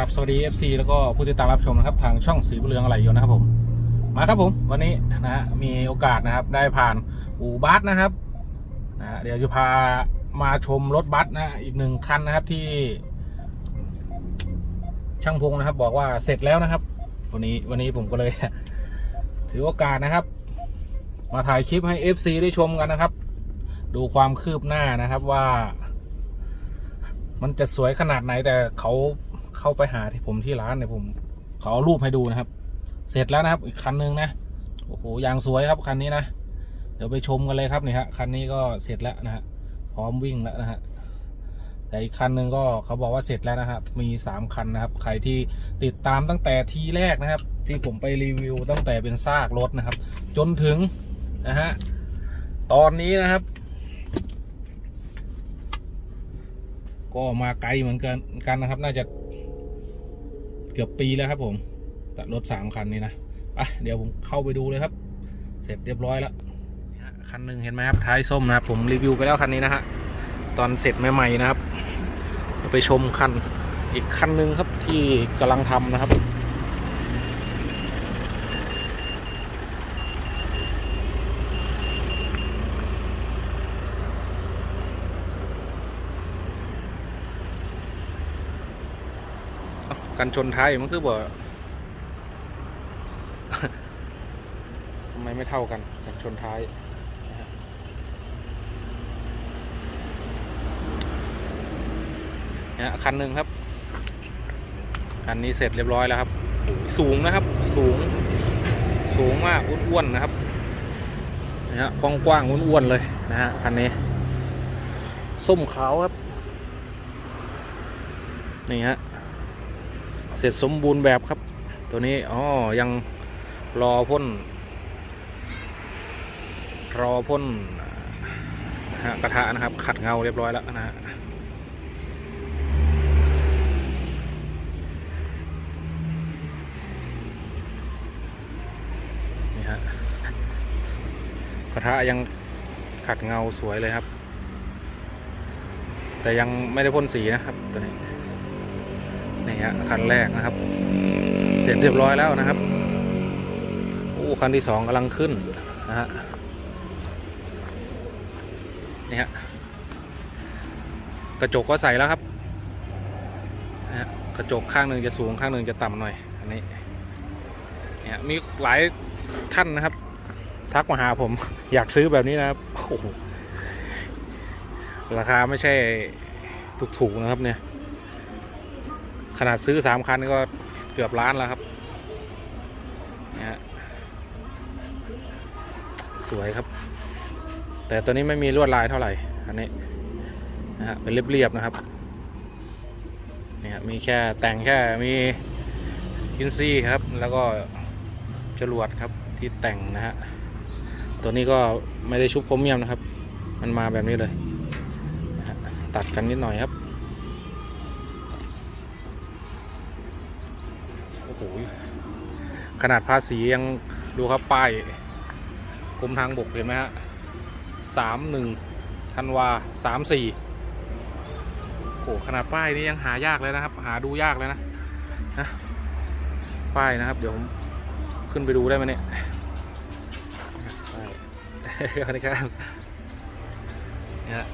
ครับสวัสดี FC แล้วก็ผู้ติดตามรับชมนะครับ ทางช่องสีบุญเรืองอะไรอยู่นะครับผม มาครับผม วันนี้นะฮะมีโอกาสนะครับได้ผ่านอู่บัสนะครับนะฮะเดี๋ยวจะพามาชมรถบัสนะฮะอีกหนึ่งคันนะครับที่ ช่างพงนะครับ บอกว่าเสร็จแล้วนะครับ วันนี้วันนี้ผมก็เลย ถือโอกาสนะครับ มาถ่ายคลิปให้ FC ได้ชมกันนะครับ ดูความคืบหน้านะครับว่า มันจะสวยขนาดไหนแต่เขา เข้าไปหาที่ผมที่ร้านเนี่ยผมเขาเอารูปให้ดูนะครับ เสร็จแล้วนะครับ อีกคันนึงนะโอ้โหยางสวยครับคันนี้นะเดี๋ยวไปชมกันเลยครับนี่ฮะคันนี้ก็เสร็จแล้วนะฮะพร้อมวิ่งแล้วนะฮะแต่อีกคันหนึ่งก็เขาบอกว่าเสร็จแล้วนะครับ มีสามคันนะครับ ใครที่ติดตามตั้งแต่ทีแรกนะครับ ที่ผมไปรีวิวตั้งแต่เป็นซากรถนะครับ จนถึงนะฮะตอนนี้นะครับ ก็มาไกลเหมือนกันกันนะครับ น่าจะ เกือบปีแล้วครับผมแต่รถสามคันนี้นะอะเดี๋ยวผมเข้าไปดูเลยครับ เสร็จเรียบร้อยแล้วคันหนึ่งเห็นไหมครับท้ายส้มนะครับผมรีวิวไปแล้วคันนี้นะฮะตอนเสร็จใหม่ๆนะครับ ไปชมคันอีกคันหนึ่งครับที่กำลังทำนะครับ กันชนท้ายมันคือบ่ทำไมไม่เท่ากันกันชนท้ายนะฮะเนี่ยคันหนึ่งครับ คันนี้เสร็จเรียบร้อยแล้วครับ สูงนะครับ สูง สูงมากอ้วนๆนะครับนะฮะกว้างๆอ้วนๆเลยนะฮะคันนี้ ส้มขาวครับ นี่ฮะ ร็จสมบูรณ์แบบครับ ตัวนี้อ๋อยังรอพ่น รอพ่นกระทะนะครับ ขัดเงาเรียบร้อยแล้วนะฮะนี่ฮะกระทะยังขัดเงาสวยเลยครับ แต่ยังไม่ได้พ่นสีนะครับตัวนี้ นี่ฮะคันแรกนะครับ เสร็จเรียบร้อยแล้วนะครับโอ้คันที่สองกำลังขึ้นนะฮะนี่ฮะกระจกก็ใส่แล้วครับนะฮะกระจกข้างหนึ่งจะสูงข้างหนึ่งจะต่ำหน่อยอันนี้เนี่ยฮะมีหลายท่านนะครับ ทักมาหาผมอยากซื้อแบบนี้นะครับโอ้ราคาไม่ใช่ถูกๆนะครับเนี่ย ขนาดซื้อสามคันก็เกือบล้านแล้วครับนะฮะสวยครับ แต่ตัวนี้ไม่มีลวดลายเท่าไหร่ อันนี้นะฮะเป็นเรียบๆนะครับนี่ฮะมีแค่แต่งแค่มีอินซีครับ แล้วก็จรวดครับที่แต่งนะฮะตัวนี้ก็ไม่ได้ชุบโครเมียมนะครับ มันมาแบบนี้เลย ตัดกันนิดหน่อยครับ ขนาดภาษียังดูครับป้ายกรมทางบกเห็นไหมฮะสามหนึ่งธันวาสามสี่โอ้โหขนาดป้ายนี้ยังหายากเลยนะครับ หาดูยากเลยนะนะป้ายนะครับ เดี๋ยวผมขึ้นไปดูได้ไหมเนี่ยป้ายนนี้ครับเนี่ย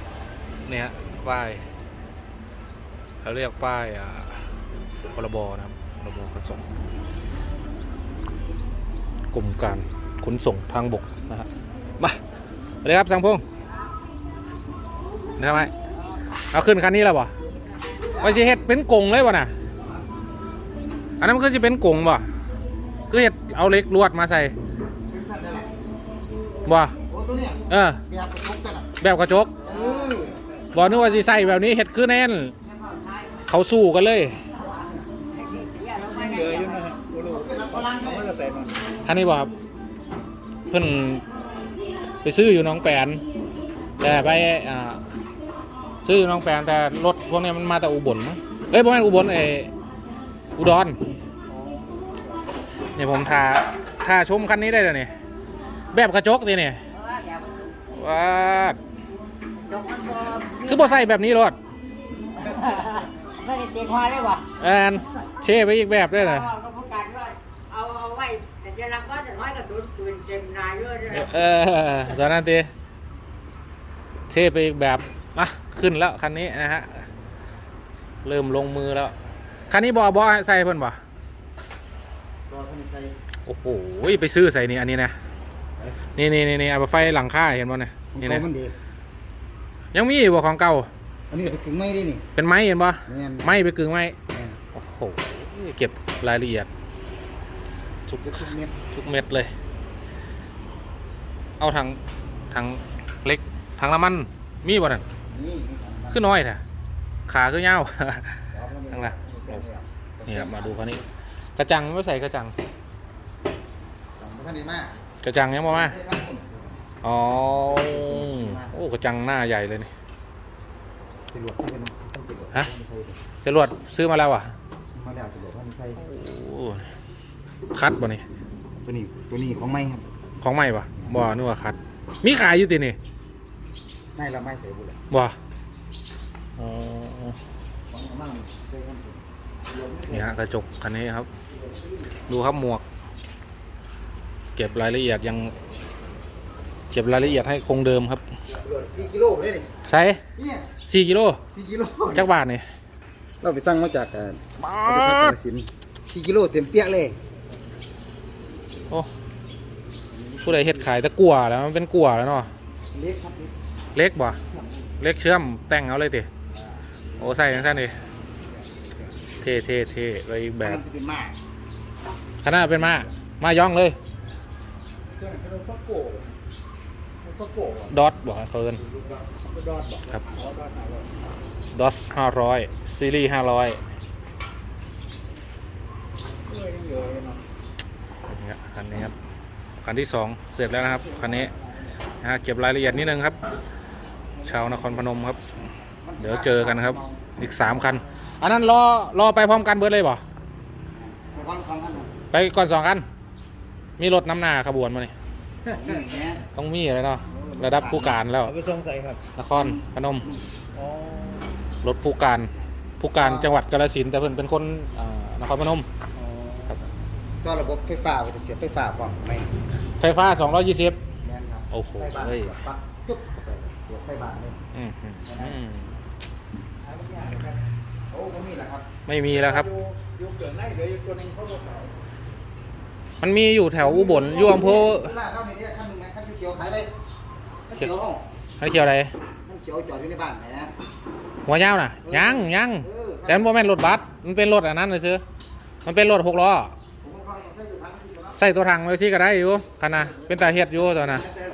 เนี่ยฮะป้ายเขาเรียกป้ายอ่าพรบนะครับรบบขนส่ง กรมการขนส่งทางบกนะฮะมาสวัสดีครับสังพงษ์ทำไหมเอาขึ้นคันนี้แล้วบ่ว่าสิเฮ็ดเป็นกงเลยวะน่ะ อันนั้นมันคือสิเป็นกงบ่คือเฮ็ดเอาเล็กลวดมาใส่บ่เออ แบบกระทบกันอะแบบกระจกเออบ่นึกว่าสิใส่แบบนี้เฮ็ดคือแน่น เขาสู้กันเลย เลยยุ่นะฮะโอ้โหพลังเขาเลยก็จะใส่มันท่านนี้บอกครับเพิ่นไปซื้ออยู่หน้องแปนแต่ไปอ่าซื้ออยู่หน้องแปนแต่รถพวกนี้มันมาแต่อุบลมั้งเอ้ยประมาณอุบลเอออุดรเนี่ยผมทาทาชมคันนี้ได้เลยเนี่ยแบบกระจกดิเนี่ยว้าดคือบ่ใส่แบบนี้รถไม่ได้ตีควายเลยวะแอนเช่ไปอีกแบบด้วยนะเอาก็พูดกันด้วยเอาเอาไว้แต่จะรักก็จะน้อยกับตุ้นปืน เต็มนายด้วยด้วยเออตอนนั้นตีเช่ไปอีกแบบมาขึ้นแล้วคันนี้นะฮะ เริ่มลงมือแล้ว คันนี้บอบอใส่เพิ่นบ่รอท่านใส่โอ้โหไปซื้อใส่นี่อันนี้นะนี่นี่นี่นี่เอาไปไฟหลังค่าเห็นบ่เนี่ยของนี่เก่านะมันดียังมีอยู่บ่ของเก่าอันนี้ไปกึ่งไม้ดินี่เป็นไม้เห็นบ่แม่นไม้ไปกึ่งไม้แม่นโอ้โหเก็บรายละเอียดทุกเก็บทุกเม็ดทุกเม็ดเลย เอาถังถังเล็กถังน้ำมันมีบ่นั่นนี่นี่ของมันคือน้อยแท้ขาคือเงาวเอาเข้าไปข้างหลังเก็บไว้เอานี่ครับมาดูคันนี้ กระจังไม่ใส่กระจังสองท่านดีมากกระจังยังบ่มาได้ทั้งคนอ๋อโอ้กระจังหน้าใหญ่เลยนี่จรวดท่านเป็นท่านจรวดฮะท่านใส่ดิจรวดซื้อมาแล้วอะมาแล้วจรวดท่านใส่โอ้คัดบ่นี่ตัวนี้ตัวนี้ของไม้ครับของใหม่ปะ บ่นึกว่าคัด มีขายอยู่ตินี่ได้ละไม้ใส่บุหรี่บ่อ๋อของมั่งใส่กันสุดนี่ฮะกระจกคันนี้ครับ ดูครับหมวก เก็บรายละเอียดยัง เก็บรายละเอียดให้คงเดิมครับจรวดสี่กิโลเลยนี่ใช้เนี่ยสี่กิโลสี่กิโลจักบาทนี่เราไปสั่งมาจากเอ่อราชพัฒกาฬสินธุ์สี่กิโลเต็มเปี้ยเลย โอ้ ผู้ใดเฮ็ดขายแตะกัวแล้วมันเป็นกัวแล้วเนาะเล็กครับเล็กเล็กบ่เล็กเชื่อมแต่งเอาเลยติโอ้ใส่ทั้งท่านดิเท่เท่เท่ไปอีกแบบมันจะเป็นมากขนาดเป็นมามาย่องเลยเครื่องเป็นฟักโก้ฟักโก้ดอทบอกเคินเป็นดอดบอกครับอ๋อดอดหาเลยดอสห้าร้อยซีรีส์ห้าร้อยเอ้ยยังเยอะเนาะคันนี้ครับ คันที่สองเสร็จแล้วนะครับคันนี้นะฮะเก็บรายละเอียดนิดนึงครับ ชาวนครพนมครับ เดี๋ยวเจอกันครับ อีกสามคัน อันนั้นรอรอไปพร้อมกันเบิร์ดเลยบ่ไปความสองคันไปก่อนสองคัน มีรถน้ำหน้าขบวนมานี่นี่แหละต้องมีเลยเนาะระดับผู้การแล้วเอาไปส่งใส่ครับนครพนมอ๋อรถผู้การผู้การจังหวัดกาฬสินธุ์แต่เพิ่นเป็นคนอ่านครพนมอ๋อครับ จอระบบไฟฟ้าจะเสียบไฟฟ้าก่อนไหมไฟฟ้า 220แม่นครับโอ้โหไฟบ้านเฮ้ย เสียบปลั๊กจุ๊บเข้าไปเสียบไฟบ้านเลยอืมอืมอืมโอ้ก็มีแหละครับไม่มีแล้วครับ อยู่อยู่เกิดไล่เหลืออยู่ตัวหนึงเขาก็ขายมันมีอยู่แถวอุบลอยู่อำเภอหน้าเข้าในนี้ขั้นหนึ่งไหมขั้นเขียวๆขายได้ขั้นเขียวห้องให้เขียวอะไร ขั้นเขียวจอดอยู่ในบ้านไหนนะ หัวยาวน่ะ ยังยังเออ แต่มันบ่แม่นรถบัสมันเป็นรถอันนั้นเลยซื้อมันเป็นรถหกล้อ ใส่ตัวถังไว้ซี่ก็ได้อยู่คันน่ะเป็นตาเฮ็ดอยู่ตอนน่ะแต่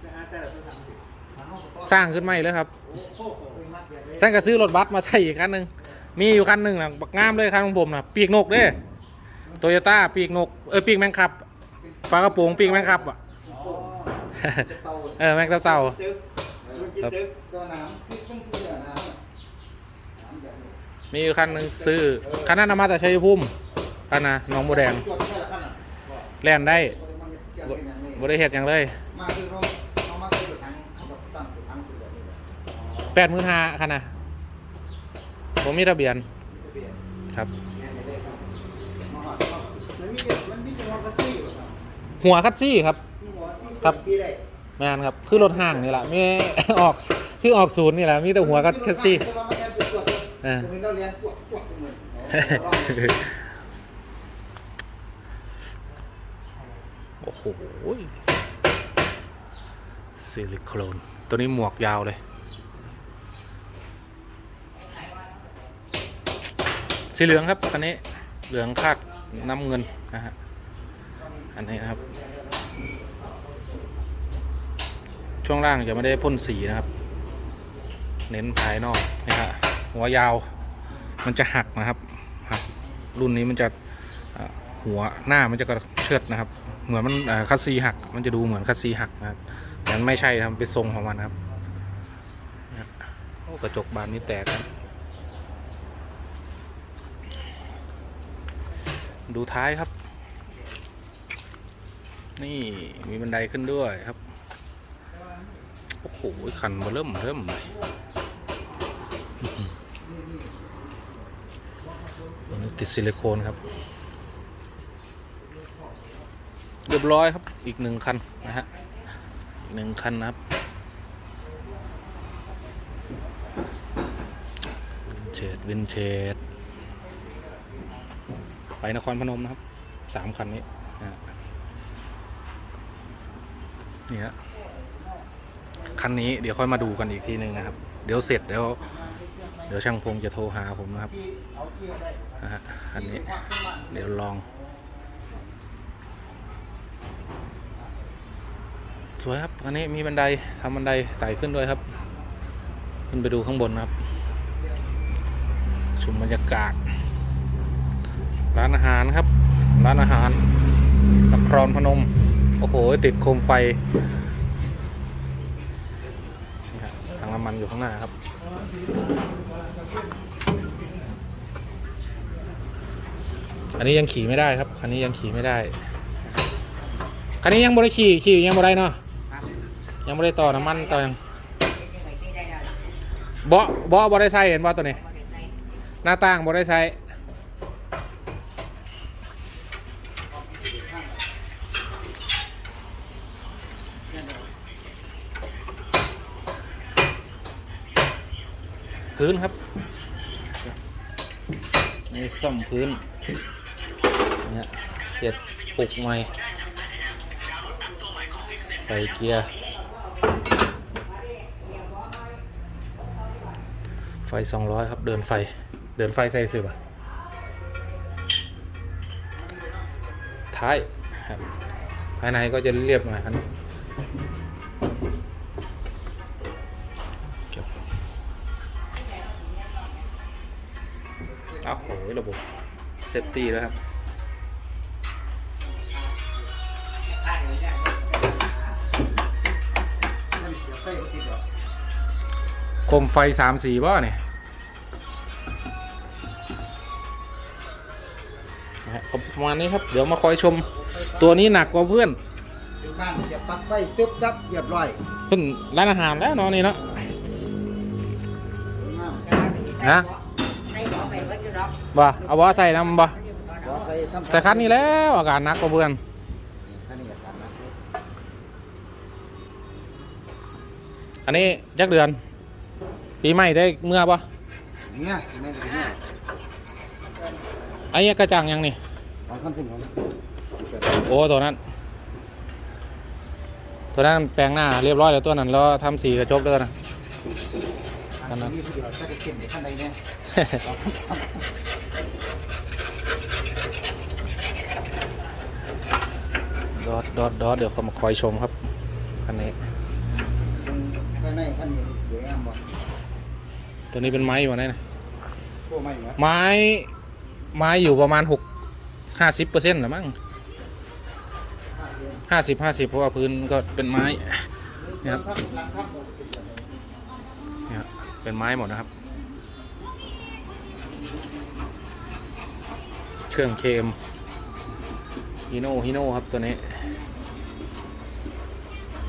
แต่อาแต่ละตัวทำสิทางห้องก็ต้อนสร้างขึ้นใหม่เลยครับโอ้โหโอ้ยมากเกินเลยแซงก็ซื้อรถบัสมาใส่อีกคันหนึงมีอยู่คันหนึงน่ะบักงามเลยคันของผมน่ะปีกนกเด้โตโยต้าปีกนกเออปีกแมงคับปลากระโปรงปีกแมงคับอะอ๋อจะเตาเออแมงเต่าตึกมันกินตึกตัวน้ำที่ต้องคือน้ำน้ำแบบนี้ๆมีอยู่คันหนึงซื้อคันนั้นเอามาแต่ชัยภูมิคันน่ะหน้องบัวแดง แล่นได้บ่ได้มันเกี่ยวกับอย่างนี้บ่ได้เฮ็ดหยังเลยมาคือเขาเขามาใส่อย่างเลยแปดมื่นห้าคันนะผมมีทะเบียนครับ หัวกระซี่ครับหัวคัดซี่ครับ ครับแมนครับ คือรถห้างนี่แหละมีออกคือออกศูนย์นี่แหละมีแต่หัวคัดคัดซี่เพราะว่าเรียนจวดจวดเหมือน โอ้โหซิลิโคนตัวนี้หมวกยาวเลย สีเหลืองครับคันนี้เหลืองคาดน้ำเงินนะฮะอันนี้นะครับ ช่วงล่างจะไม่ได้พ่นสีนะครับ เน้นภายนอกนะฮะหัวยาวมันจะหักนะครับหักรุ่นนี้มันจะหัวหน้ามันจะกระเชิดนะครับ เหมือนมันคัสซีหัก มันจะดูเหมือนคัสซีหักนะครับแต่มันไม่ใช่ครับเป็นทรงของมันครับโอ้กระจกบานนี้แตกครับดูท้ายครับ นี่มีบันไดขึ้นด้วยครับ โอ้โหขันมาเริ่มเริ่มเลยติดซิลิโคนครับ เรียบร้อยครับ อีกหนึ่งคันนะฮะอีกหนึ่งคันนะครับวินเทจวินเทจไปนครพนมนะครับสามคันนี้นะนี่ฮะคันนี้เดี๋ยวค่อยมาดูกันอีกทีหนึ่งนะครับ เดี๋ยวเสร็จแล้ว เดี๋ยวช่างพงจะโทรหาผมนะครับอันนี้ เดี๋ยวลอง สวยครับอันนี้มีบันไดทำบันไดไต่ขึ้นด้วยครับ ขึ้นไปดูข้างบนนะครับ ชมบรรยากาศ ร้านอาหารครับ ร้านอาหารนครพนม โอ้โห ติดโคมไฟนี่ครับถังน้ำมันอยู่ข้างหน้าครับอันนี้ยังขี่ไม่ได้ครับ คันนี้ยังขี่ไม่ได้ คันนี้ยังบริขี่ขี่ยังบริเนาะ ยังบริต่อน้ำมันต่อยังเบาะเบาะบริใส่เห็นบ่ตัวนี้ หน้าต่างบริใส่พื้นครับนี่ซ่อมพื้นเนี่ยเห็ดปลุกใหม่ ใส่เกียร์ ไฟ200ครับเดินไฟ เดินไฟใส่สิบอะท้ายครับภายในก็จะเรียบหน่อยครับจบอ้าวโหระบบเซฟตี้แล้วครับ คมไฟสามสีป่ะเนี่ยนะฮะก็ประมาณนี้ครับ เดี๋ยวมาคอยชมตัวนี้หนักกว่าเพื่อนอยู่บ้านเสียบปลั๊กไฟตึ๊บจับเรียบร้อยเพิ่นร้านอาหารแล้วเนาะนี่เนาะงามฮะให้ขอไปเพิ่นอยู่ดอกบ่เอาบ่ใส่น้ำบ่ขอใส่ทำแต่คันนี้แล้วอาการหนักกว่าเพื่อนคันนี้ก็ตามนะอันนี้ยักเดือน ปีใหม่ได้เมื่อป่ะเนี่ยแม่นสิเนี่ยอันนี้กระจังยังนี่ของท่านพุ่นของโอ้ตัวนั้น ตัวนั้นแปลงหน้าเรียบร้อยแล้วตัวนั้นแล้วทำสีกระจกเด้อนะ อันนี้ผู้เดียวจะได้เก็บในขั้นใดเนี่ยสองสามดอดดอดดอดเดี๋ยวเขามาคอยชมครับคันนี้ภายในขั้นนี้สวยงามบ่ ตัวนี้เป็นไม้อยู่ไหนนะพวกไม่เหรอไม้ ไม้อยู่ประมาณหกห้าสิบเปอร์เซ็นต์หรือมั้งห้าสิบห้าสิบเพราะว่าพื้นก็เป็นไม้เนี่ยครับหลังทับเราติดกันเลยเนี่ยครับเป็นไม้หมดนะครับ เครื่องเคมฮิโน่ฮิโน่ครับตัวนี้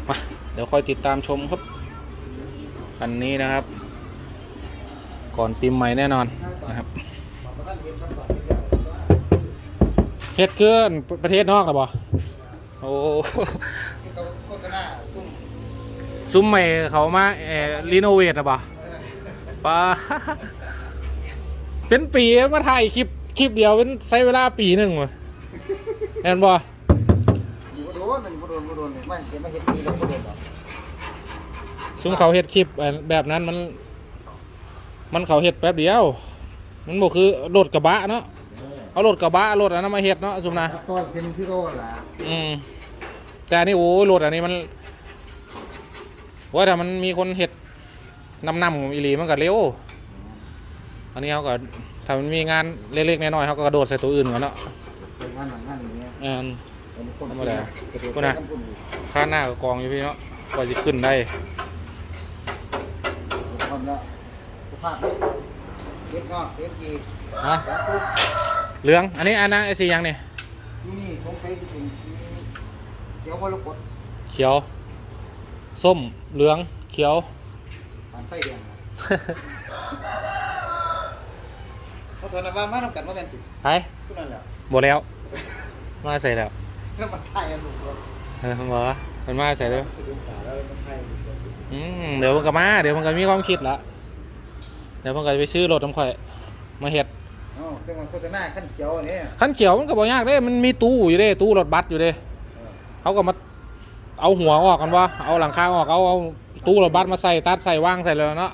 มาเดี๋ยวคอยติดตามชมครับ คันนี้นะครับ ก่อนปีใหม่แน่นอนนะครับบอกว่าท่านเห็นท่านบอกเดี๋ยวเฮ็ดเกินประเทศนอกหรอบ่โอ้ที่เขาโฆษณาซุ่มซุ้มใหม่เขามาเอ่อรีโนเวทนะบ่เออป้าเป็นปีมาถ่ายคลิปคลิปเดียวเป็นใช้เวลาปีหนึ่งวะเห็นบ่อยู่บ่โดนมันบ่โดนบ่โดนเนี่ยมันจะมาเห็นดีแล้วบ่โดนหรอกซุ้มเขาเฮ็ดคลิปอันแบบนั้นมัน มันเขาเฮ็ดแป๊บเดียว มันบ่คือรถกระบะเนาะเอารถกระบะรถอันนั้นมาเฮ็ดเนาะซุมนะถ้าต้อยเป็นพี่โก้ล่ะอืมแต่อันนี้โอ้ยรถอันนี้มันว่าถ้ามันมีคนเห็ดนำนำๆอีหลีมันก็เร็วอันนี้เขาก็ถ้ามันมีงานเล็กๆน้อยๆเขาก็กระโดดใส่ตัวอื่นก่อนเนาะเป็นงานหลังงานอย่างเงี้ยอ่าเป็นคนธรรมดากระโดดก็นะใส่กำปุ่นอยู่ข้างหน้าก็กองอยู่พี่เนาะกว่าจะขึ้นได้ทำแล้วสุ ภาพเลยเล็กนอกเล็กกีฮะแล้วปุ๊บเหลือง อันนี้อันนั้นไอ้สียังนี่ที่นี่คงไปถึงที่เดี๋ยวมรกตเขียว ส้มเหลืองเขียว ผ่านไฟแดงนะเขาถอนว่ามาทำกันว่าแม่นติไปทุกนั่นแหละบ่แล้ว มาใส่แล้วแล้วมันไทยกันลูกรถเออบอกว่ามันมาใส่แล้วสะดุ้งตาแล้วมันไทยลูกรถอืมเดี๋ยวมันก็มา เดี๋ยวมันก็มีความคิดละ เดี๋ยวมันก็จะไปซื้อรถน้ำข่อยมาเฮ็ดอ๋อจังหวะโฆษณาขั้นเขียวอันนี้ขั้นเขียวมันก็บ่ยากเด้ มันมีตู้อยู่เด้ ตู้รถบัสอยู่เด้ เออเขาก็มาเอาหัวออกกันวะเอาหลังคาออก เอาเอาตู้รถบัสมาใส่ตัดใส่ว่างใส่เลยเนาะ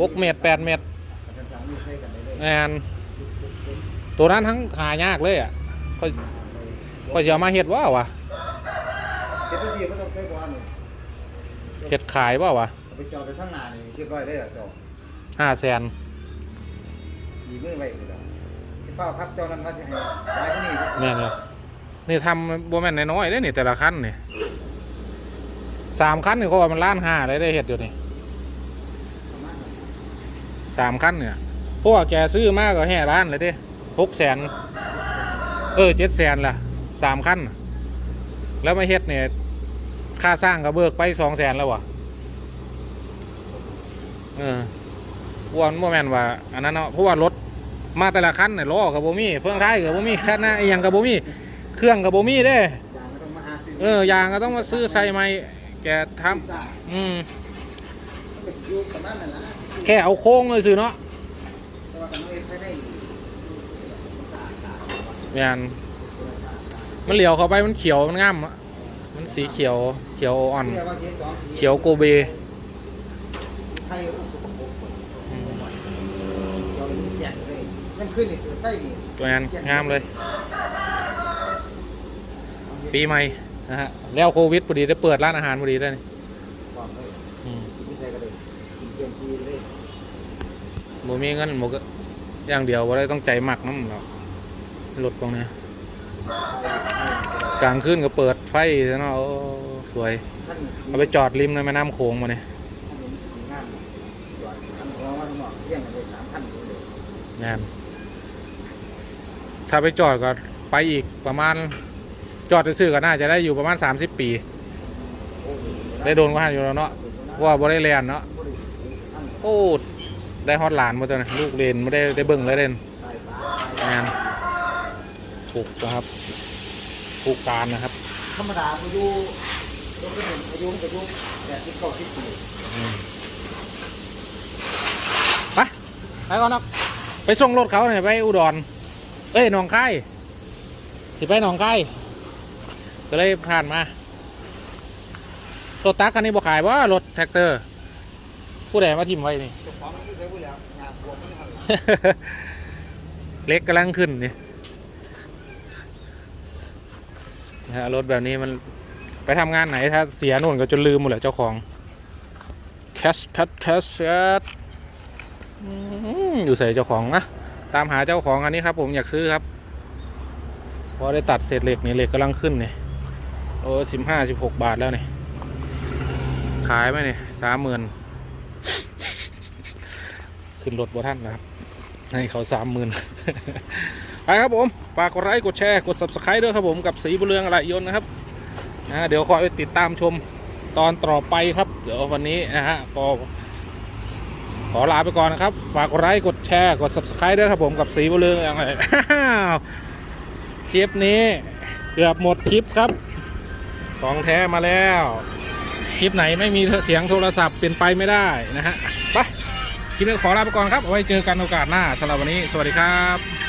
หกเมตรแปดเมตรอาจารย์สามมีใช้กันได้เลยแอนตัวนั้นทั้งหายากเลยอะก็ก็จะเอามาเฮ็ดว่าวะเฮ็ดทุกทีไม่ต้องใช้บอลนี่เฮ็ดขายว่าวะเอาไปจอดไปข้างหน้านี่เรียบร้อยได้เหรอจอ ห้าแสนดีมือไว้เลยล่ะที่เฝ้าครับเจ้านั้นว่าสิให้ตายที่นี่เนี่ยเนี่ยนี่ทำบัวแม่นน้อยๆได้นี่แต่ละคันนี่สามคันนี่เขาว่ามันล้านห้าเลยได้เฮ็ดอยู่นี่สามคันเนี่ยเพราะว่าแกซื้อมากก็แห่ล้านเลยเด้หกแสนเออเจ็ดแสนละสามคันน่ะแล้วมาเฮ็ดเนี่ยค่าสร้างก็เบิกไปสองแสนแล้ววะเออ อ้วนบ่แมนว่าอันนั้นเนาะเพราะว่ารถมาแต่ละคันเนี่ยล้อกับโบมี่เฟืองท้ายกับโบมี่คันหน้าอีหยังกับโบมี่เครื่องกับโบมีเด้อย่างไม่ต้องมาหาซื้อเออยางก็ต้องมาซื้อใส่ใหม่แกทำซ่าอืมแค่เอาโค้งเลยซื้อเนาะแกนเองไม่ได้แม่นมันเหลียวเข้าไปมันเขียวมันงามอะมันสีเขียวเขียวอ่อน เขียวโกเบ ไทยอุ้มสุขภพเรามีแจกเลยนั่น ขึ้นนี่คือไทยนี่ตัวนั้นงามเลย ปีใหม่นะฮะแล้วโควิดพอดีได้เปิดร้านอาหารพอดีได้นี่ความเลยอืมกินไม่ใช่ก็เลยกินเกมทีเลยบ่มีเงินบ่ก็อย่างเดียวบ่ได้ต้องใจหมักน้ำหรอกรถพวกนี้กลางคืนก็เปิดไฟซะเนาะโอ้สวย ท่านเอาไปจอดริมในแม่น้ำโขงมาเนี่ยท่านเห็นสีงามจอดท่านหัวว่าทั้งหมดเที่ยงกันเลยสามท่านเลย งาน ถ้าไปจอดก็ไปอีกประมาณจอดซื้อก็น่าจะได้อยู่ประมาณ 30 ปี ได้โดนก็หันอยู่แล้วเนาะว่าบ่ได้เรียนเนาะโอ้ได้ฮอดหลานมาตัวนะลูกเรียนไม่ได้ได้เบิ่งเลยเล่นงานถูกนะครับผูกการนะครับ ธรรมดาอายุยกขึ้นอายุอายุแปดสิบเก้าสิบปีอืมไปไปก่อนครับไปส่งรถเขาเนี่ยไปอุดร เอ้ยหนองคายสิไปหนองคายก็เลยผ่านมารถตักคันนี้บ่ขายว่ารถแท็กเตอร์ ผู้ใดมาทิมไว้นี่เจ้าของมันไม่ใช่ผู้แล้วเล็กกำลังขึ้นนี่นะฮะรถแบบนี้มันไปทำงานไหนถ้าเสียนู่นก็จนลืมหมดแหละเจ้าของแคชแคชแคชอยู่ใส่เจ้าของนะ ตามหาเจ้าของอันนี้ครับ ผมอยากซื้อครับ พอได้ตัดเศษเหล็กนี่เหล็กกำลังขึ้นนี่โอ้สิบห้าสิบหกบาทแล้วนี่ขายไหมนี่สามหมื่นขึ้นรถบ่ท่านนะครับ ให้เขาสามหมื่นไปครับผม ฝากกดไลค์กดแชร์กด subscribe ด้วยครับผมกับสีบุเรืองอะไรยนนะครับนะเดี๋ยวคอยติดตามชมตอนต่อไปครับ เดี๋ยววันนี้นะฮะก็ ขอลาไปก่อนนะครับ ฝากกดไลค์กดแชร์กด subscribe ด้วยครับผมกับสีบุเรืองอะไรคลิปนี้เกือบหมดคลิปครับ ของแท้มาแล้ว คลิปไหนไม่มีเสียงโทรศัพท์เป็นไปไม่ได้นะฮะไปคลิปนี้ขอลาไปก่อนครับไว้เจอกันโอกาสหน้าสำหรับวันนี้ สวัสดีครับ